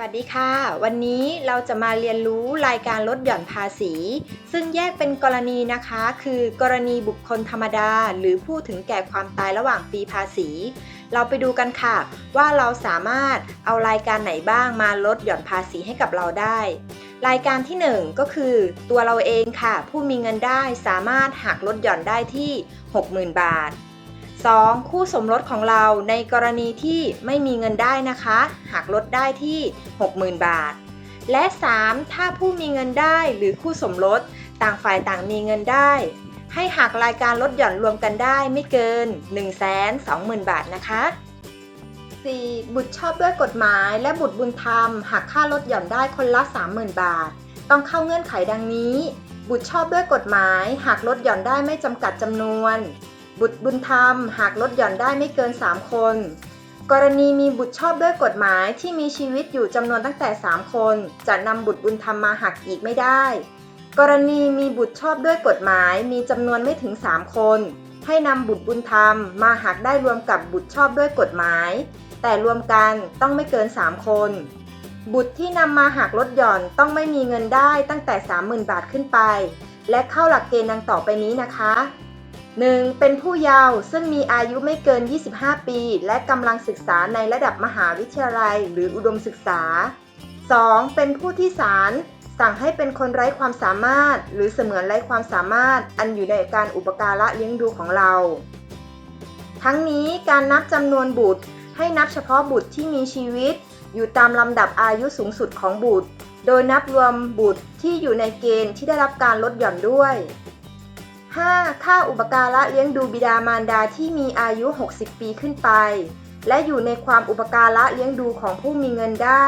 วัสดีค่ะ วันนี้เราจะมาเรียนรู้รายการลดหย่อนภาษี ซึ่งแยกเป็นกรณีนะคะ คือกรณีบุคคลธรรมดา หรือผู้ถึงแก่ความตายระหว่างปีภาษี เราไปดูกันค่ะ ว่าเราสามารถเอารายการไหนบ้างมาลดหย่อนภาษีให้กับเราได้ รายการที่ 1 ก็คือ ตัวเราเองค่ะ ผู้มีเงินได้สามารถหักลดหย่อนได้ที่ 60,000 บาท 2. คู่สมรสของเราในกรณีที่ไม่มีเงินได้นะคะหักลดได้ที่ 60,000 บาท และ 3. ถ้าผู้มีเงินได้หรือคู่สมรสต่างฝ่ายต่างมีเงินได้ ให้หักรายการลดหย่อนรวมกันได้ไม่เกิน 120,000 บาทนะคะ 4. บุตรชอบด้วยกฎหมายและบุตรบุญธรรมหักค่าลดหย่อนได้คนละ 30,000 บาท ต้องเข้าเงื่อนไขดังนี้ บุตรชอบด้วยกฎหมายหักลดหย่อนได้ไม่จำกัดจำนวน บุตรบุญธรรม หากลดหย่อนได้ไม่เกิน 3 คน กรณีมีบุตรชอบด้วยกฎหมายที่มีชีวิตอยู่จำนวนตั้งแต่ 3 คน จะนำบุตรบุญธรรมมาหักอีกไม่ได้ กรณีมีบุตรชอบด้วยกฎหมายมีจำนวนไม่ถึง 3 คน ให้นำบุตรบุญธรรมมาหักได้รวมกับบุตรชอบด้วยกฎหมาย แต่รวมกันต้องไม่เกิน 3 คน บุตรที่นำมาหักลดหย่อนต้องไม่มีเงินได้ตั้งแต่ 30,000 บาทขึ้นไป และเข้าหลักเกณฑ์ดังต่อไปนี้นะคะ 1. เป็นผู้เยาว์ซึ่งมีอายุไม่เกิน 25 ปี และกำลังศึกษาในระดับมหาวิทยาลัย หรืออุดมศึกษา 2. เป็นผู้ที่ศาลสั่งให้เป็นคนไร้ความสามารถ หรือเสมือนไร้ความสามารถ อันอยู่ในการอุปการะเลี้ยงดูของเรา ทั้งนี้การนับจำนวนบุตร ให้นับเฉพาะบุตรที่มีชีวิต อยู่ตามลำดับอายุสูงสุดของบุตร โดยนับรวมบุตรที่อยู่ในเกณฑ์ที่ได้รับการลดหย่อนด้วย 5. ค่าอุปการะเลี้ยงดูบิดามารดาที่มีอายุ 60 ปีขึ้นไป และอยู่ในความอุปการะเลี้ยงดูของผู้มีเงินได้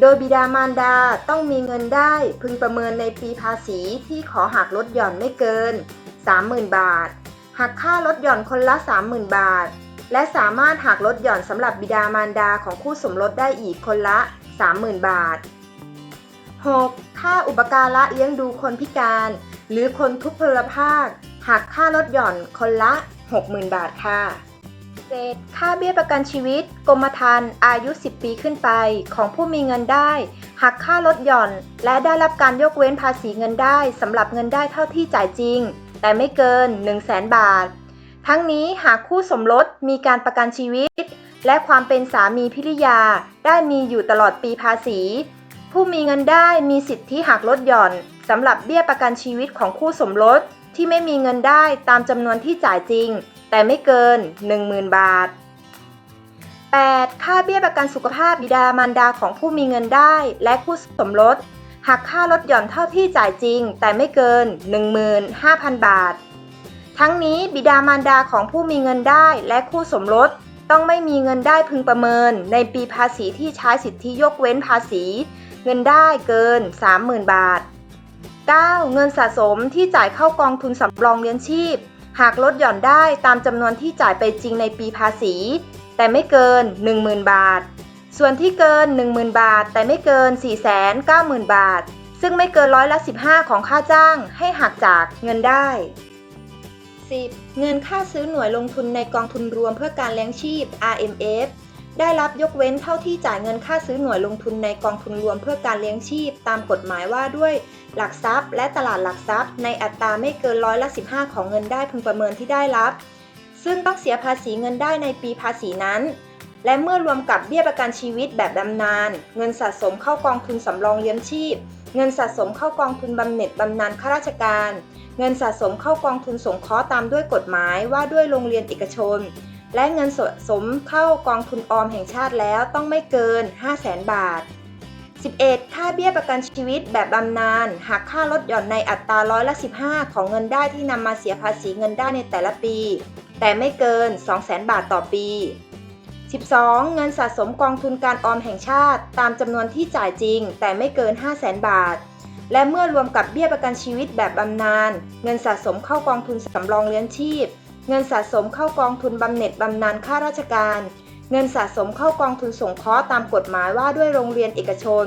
โดยบิดามารดาต้องมีเงินได้พึงประเมินในปีภาษีที่ขอหักลดหย่อนไม่เกิน 30,000 บาท หักค่าลดหย่อนคนละ 30,000 บาท และสามารถหักลดหย่อนสำหรับบิดามารดาของคู่สมรสได้อีกคนละ 30,000 บาท 6. ค่าอุปการะเลี้ยงดูคนพิการ หรือคนทุพพลภาพหักค่าลดหย่อนคนละ 60,000 บาทค่ะ 7. ค่าเบี้ยประกันชีวิตกรมธรรม์อายุ 10 ปีขึ้นไป ของผู้มีเงินได้หักค่าลดหย่อน และได้รับการยกเว้นภาษีเงินได้สำหรับเงินได้เท่าที่จ่ายจริง แต่ไม่เกิน 100,000 บาท ทั้งนี้หากคู่สมรสมีการประกันชีวิต และความเป็นสามีภริยาได้มีอยู่ตลอดปีภาษี ผู้มีเงินได้มีสิทธิหักลดหย่อน สำหรับเบี้ยประกันชีวิตของคู่สมรสที่ไม่มีเงินได้ตามจำนวนที่จ่ายจริง แต่ไม่เกิน 10,000 บาท 8. ค่าเบี้ยประกันสุขภาพบิดามารดาของผู้มีเงินได้ และคู่สมรสหักค่าลดหย่อนเท่าที่จ่ายจริง แต่ไม่เกิน 15,000 บาท ทั้งนี้บิดามารดาของผู้มีเงินได้และคู่สมรสต้องไม่มีเงินได้พึงประเมิน ในปีภาษีที่ใช้สิทธิยกเว้นภาษี เงินได้เกิน 30,000 บาท 9. เงินสะสมที่จ่ายเข้ากองทุนสำรองเลี้ยงชีพ หากลดหย่อนได้ตามจำนวนที่จ่ายไปจริงในปีภาษี แต่ไม่เกิน 10,000 บาท ส่วนที่เกิน 10,000 บาท แต่ไม่เกิน 490,000 บาท ซึ่งไม่เกินร้อยละ 15 ของค่าจ้างให้หักจากเงินได้ 10. เงินค่าซื้อหน่วยลงทุนในกองทุนรวมเพื่อการเลี้ยงชีพ RMF ได้รับยกเว้นเท่าที่จ่ายเงินค่าซื้อหน่วยลงทุนในกองทุนรวมเพื่อการเลี้ยงชีพ ตามกฎหมายว่าด้วย หลักทรัพย์ และตลาดหลักทรัพย์ ในอัตราไม่เกินร้อยละ 15 ของเงินได้พึงประเมินที่ได้รับ ซึ่งต้องเสียภาษีเงินได้ในปีภาษีนั้น และเมื่อรวมกับเบี้ยประกันชีวิตแบบดำนานเงินสะสมเข้ากองทุนสำรองเลี้ยงชีพ เงินสะสมเข้ากองทุนบำเหน็จบำนาญข้าราชการ เงินสะสมเข้ากองทุนสงเคราะห์ตามด้วยกฎหมายว่าด้วยโรงเรียนเอกชน และเงินสะสมเข้ากองทุนออมแห่งชาติแล้วต้องไม่เกิน 5 0 0แสนบาท 11. ค่าเบี้ยประกันชีวิตแบบบำนาญหักค่าลดหย่อนในอัตราร้อยละ 15 ของเงินได้ที่นำมาเสียภาษีเงินได้ในแต่ละปี แต่ไม่เกิน 2 0 0แสนบาทต่อปี 12. เงินสะสมกองทุนการออมแห่งชาติ ตามจำนวนที่จ่ายจริง แต่ไม่เกิน 5 0 0แสนบาท และเมื่อรวมกับเบี้ยประกันชีวิตแบบบำนาญเงินสะสมเข้ากองทุนสำรองเลี้ยงชีพ เงินสะสมเข้ากองทุนบำเหน็จบำนาญข้าราชการ เงินสะสมเข้ากองทุนสงเคราะห์ตามกฎหมายว่าด้วยโรงเรียนเอกชน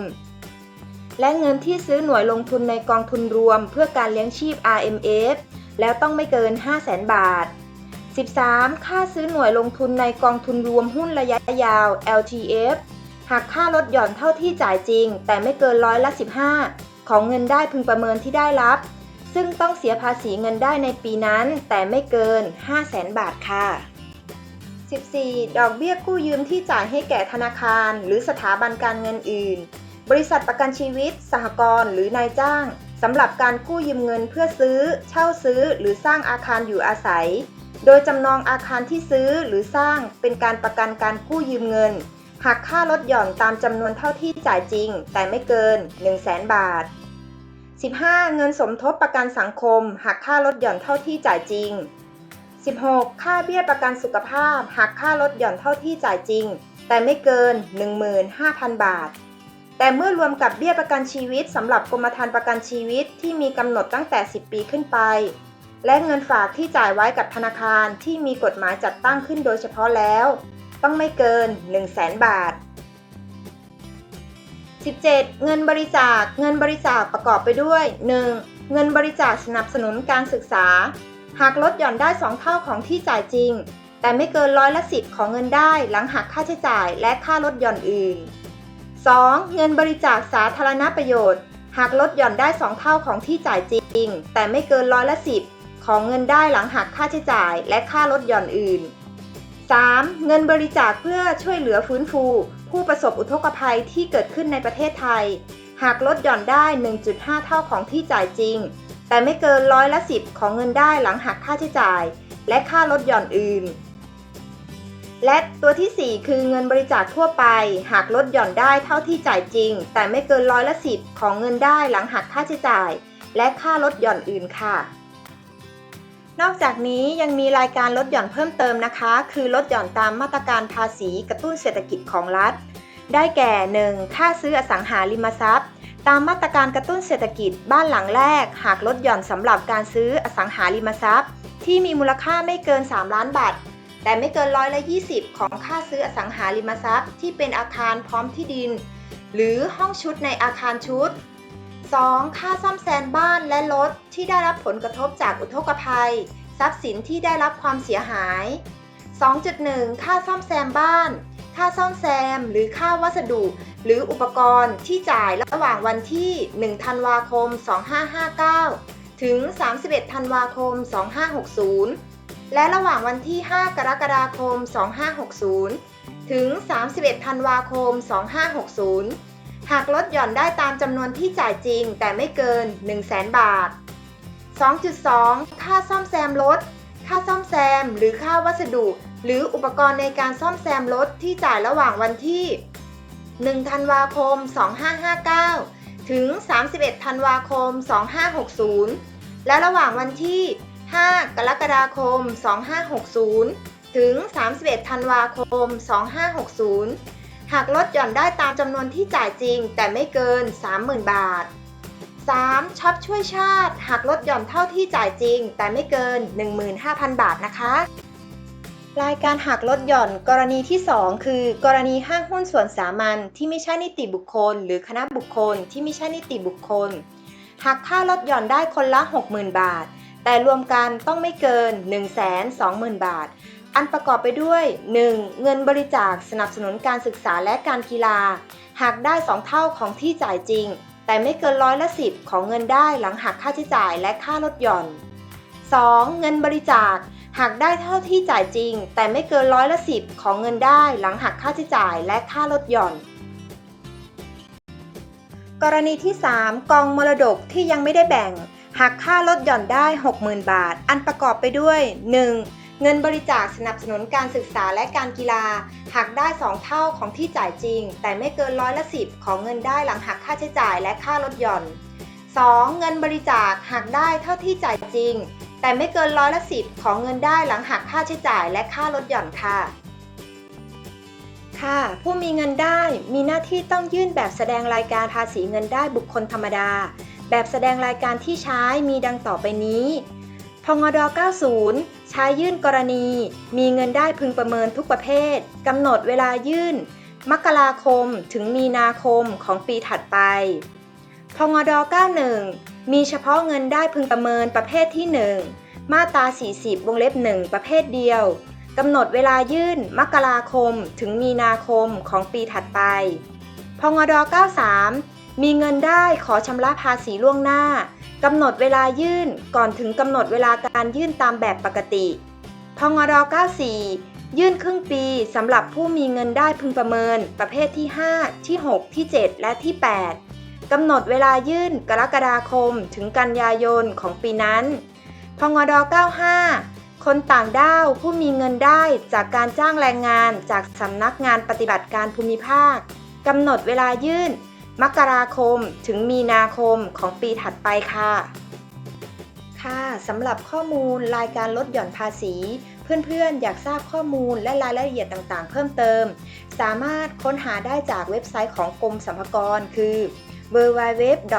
และเงินที่ซื้อหน่วยลงทุนในกองทุนรวม เพื่อการเลี้ยงชีพ RMF แล้วต้องไม่เกิน 5 0 0แสนบาท 13. ค่าซื้อหน่วยลงทุนในกองทุนรวมหุ้นระยะยาว LTF หากค่าลดหย่อนเท่าที่จ่ายจริง แต่ไม่เกินร้อยละ 15 ของเงินได้พึงประเมินที่ได้รับ ซึ่งต้องเสียภาษีเงินได้ในปีนั้น แต่ไม่เกิน 5 0 0แสนบาทค่ะ 14. ดอกเบี้ยกู้ยืมที่จ่ายให้แก่ธนาคาร หรือสถาบันการเงินอื่น บริษัทประกันชีวิต สหกรณ์หรือนายจ้างสำหรับการกู้ยืมเงินเพื่อซื้อ เช่าซื้อ หรือสร้างอาคารอยู่อาศัย โดยจำนองอาคารที่ซื้อหรือสร้างเป็นการประกันการกู้ยืมเงินหากค่าลดหย่อนตามจำนวนเท่าที่จ่ายจริง แต่ไม่เกิน 1 0 0 0 0แบาท 15. เงินสมทบประกันสังคมหากค่าลดหย่อนเท่าที่จ่ายจริง 16. ค่าเบี้ยประกันสุขภาพหากค่าลดหย่อนเท่าที่จ่ายจริง แต่ไม่เกิน 15,000 บาท แต่เมื่อรวมกับเบี้ยประกันชีวิตสำหรับกรมธรรม์ประกันชีวิตที่มีกำหนดตั้งแต่ 10 ปีขึ้นไป และเงินฝากที่จ่ายไว้กับธนาคารที่มีกฎหมายจัดตั้งขึ้นโดยเฉพาะแล้ว ต้องไม่เกิน 1 0 0 0 0แบาท 17. เงินบริจาค เงินบริจาคประกอบไปด้วย 1. เงินบริจาคสนับสนุนการศึกษา หากลดหย่อนได้ 2 เท่าของที่จ่ายจริง แต่ไม่เกินร้อยละสิบของเงินได้หลังหักค่าใช้จ่ายและค่าลดหย่อนอื่น 2. เงินบริจาคสาธารณประโยชน์ หากลดหย่อนได้ 2 เท่าของที่จ่ายจริง แต่ไม่เกินร้อยละสิบของเงินได้หลังหักค่าใช้จ่ายและค่าลดหย่อนอื่น 3. เงินบริจาคเพื่อช่วยเหลือฟื้นฟู ผู้ประสบอุทกภัยที่เกิดขึ้นในประเทศไทย หากลดหย่อนได้ 1.5 เท่าของที่จ่ายจริง แต่ไม่เกินร้อยละสิบของเงินได้หลังหักค่าใช้จ่าย และค่าลดหย่อนอื่น และตัวที่ 4 คือเงินบริจาคทั่วไปหากลดหย่อนได้เท่าที่จ่ายจริง แต่ไม่เกินร้อยละสิบของเงินได้หลังหักค่าใช้จ่าย และค่าลดหย่อนอื่นค่ะนอกจากนี้ยังมีรายการลดหย่อนเพิ่มเติมนะคะ คือลดหย่อนตามมาตรการภาษีกระตุ้นเศรษฐกิจของรัฐ ได้แก่ 1. ค่าซื้ออสังหาริมทรัพย์ ตามมาตรการกระตุ้นเศรษฐกิจบ้านหลังแรก หากลดหย่อนสำหรับการซื้ออสังหาริมทรัพย์ ที่มีมูลค่าไม่เกิน 3 ล้านบาท แต่ไม่เกินร้อยละ 20 ของค่าซื้ออสังหาริมทรัพย์ ที่เป็นอาคารพร้อมที่ดิน หรือห้องชุดในอาคารชุด 2. ค่าซ่อมแซมบ้านและรถที่ได้รับผลกระทบจากอุทกภัย ทรัพย์สินที่ได้รับความเสียหาย 2.1 ค่าซ่อมแซมบ้าน ค่าซ่อมแซม หรือค่าวัสดุ หรืออุปกรณ์ที่จ่ายระหว่างวันที่ 1 ธันวาคม 2559 ถึง 31 ธันวาคม 2560 และระหว่างวันที่ 5 กรกฎาคม 2560 ถึง 31 ธันวาคม 2560 หากลดหย่อนได้ตามจำนวนที่จ่ายจริงแต่ไม่เกิน 100,000 บาท 2.2 ค่าซ่อมแซมรถ ค่าซ่อมแซม หรือค่าวัสดุ หรืออุปกรณ์ในการซ่อมแซมรถที่จ่ายระหว่างวันที่ 1 ธันวาคม 2559 ถึง 31 ธันวาคม 2560 และระหว่างวันที่ 5 กรกฎาคม 2560 ถึง 31 ธันวาคม 2560 หากลดหย่อนได้ตามจำนวนที่จ่ายจริง แต่ไม่เกิน 30,000 บาท 3. ช็อปช่วยชาติ หากลดหย่อนเท่าที่จ่ายจริง แต่ไม่เกิน 15,000 บาทนะคะ รายการหักลดหย่อนกรณีที่ 2 คือ กรณีห้างหุ้นส่วนสามัญที่ไม่ใช่นิติบุคคล หรือคณะบุคคลที่ไม่ใช่นิติบุคคลหักค่าลดหย่อนได้คนละ 60,000 บาท แต่รวมกันต้องไม่เกิน 120,000 บาท อันประกอบไปด้วย 1. เงินบริจาคสนับสนุนการศึกษาและการกีฬาหากได้ 2 เท่าของที่จ่ายจริง แต่ไม่เกินร้อยละสิบของเงินได้หลังหักค่าใช้จ่ายและค่าลดหย่อน 2. เงินบริจาค หากได้เท่าที่จ่ายจริง แต่ไม่เกินร้อยละสิบของเงินได้หลังหักค่าใช้จ่ายและค่าลดหย่อน กรณีที่ 3 กองมรดกที่ยังไม่ได้แบ่งหักค่าลดหย่อนได้ 60,000 บาท อันประกอบไปด้วย 1. เงินบริจาคสนับสนุนการศึกษาและการกีฬาหักได้ 2 เท่าของที่จ่ายจริง แต่ไม่เกินร้อยละสิบของเงินได้หลังหักค่าใช้จ่ายและค่าลดหย่อน 2. เงินบริจาคหักได้เท่าที่จ่ายจริง แต่ไม่เกินร้อยละสิบของเงินได้หลังหักค่าใช้จ่ายและค่าลดหย่อนค่ะ ค่ะ ผู้มีเงินได้มีหน้าที่ต้องยื่นแบบแสดงรายการภาษีเงินได้บุคคลธรรมดา แบบแสดงรายการที่ใช้มีดังต่อไปนี้พงด90 ใช้ยื่นกรณี มีเงินได้พึงประเมินทุกประเภท กำหนดเวลายื่น มกราคมถึงมีนาคมของปีถัดไป พงด91 มีเฉพาะเงินได้พึงประเมินประเภทที่ 1 มาตรา 40 วงเล็บ 1 ประเภทเดียวกำหนดเวลายื่น มกราคม ถึงมีนาคมของปีถัดไป พงด93 มีเงินได้ขอชำระภาษีล่วงหน้ากำหนดเวลายื่นก่อนถึงกำหนดเวลาการยื่นตามแบบปกติ พงด94 ยื่นครึ่งปีสำหรับผู้มีเงินได้พึงประเมินประเภทที่ 5 ที่ 6 ที่ 7 และที่ 8 กำหนดเวลายื่นกรกฎาคมถึงกันยายนของปีนั้น พงด 95 คนต่างด้าวผู้มีเงินได้จากการจ้างแรงงานจากสำนักงานปฏิบัติการภูมิภาคกำหนดเวลายื่น มกราคมถึงมีนาคมของปีถัดไปค่ะ ค่ะสำหรับข้อมูลรายการลดหย่อนภาษี เพื่อนๆ อยากทราบข้อมูลและรายละเอียดต่างๆ เพิ่มเติม สามารถค้นหาได้จากเว็บไซต์ของกรมสรรพากรคือ www.rd.go.th